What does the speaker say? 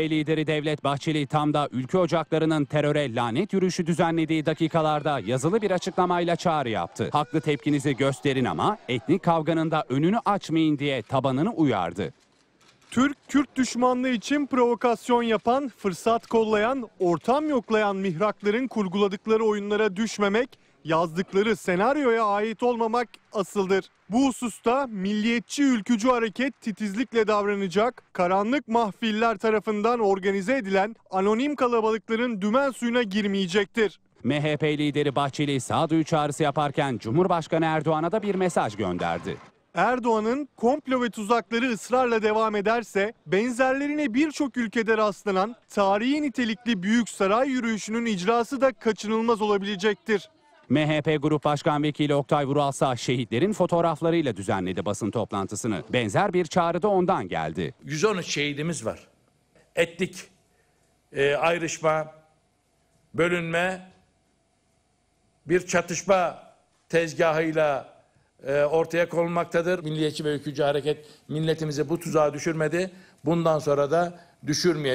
lideri Devlet Bahçeli tam da ülke ocaklarının teröre lanet yürüyüşü düzenlediği dakikalarda yazılı bir açıklamayla çağrı yaptı. Haklı tepkinizi gösterin ama etnik kavganın da önünü açmayın diye tabanını uyardı. Türk-Kürt düşmanlığı için provokasyon yapan, fırsat kollayan, ortam yoklayan mihrakların kurguladıkları oyunlara düşmemek, yazdıkları senaryoya ait olmamak asıldır. Bu hususta milliyetçi ülkücü hareket titizlikle davranacak, karanlık mahfiller tarafından organize edilen anonim kalabalıkların dümen suyuna girmeyecektir. MHP lideri Bahçeli sağduyu çağrısı yaparken Cumhurbaşkanı Erdoğan'a da bir mesaj gönderdi. Erdoğan'ın komplo ve tuzakları ısrarla devam ederse benzerlerine birçok ülkede rastlanan tarihi nitelikli büyük saray yürüyüşünün icrası da kaçınılmaz olabilecektir. MHP Grup Başkan Vekili Oktay Vural ise şehitlerin fotoğraflarıyla düzenledi basın toplantısını. Benzer bir çağrı da ondan geldi. 113 şehidimiz var. Etnik e, ayrışma, bölünme, bir çatışma tezgahıyla e, ortaya konulmaktadır. Milliyetçi ve ülkücü hareket milletimizi bu tuzağa düşürmedi. Bundan sonra da düşürmeyecek.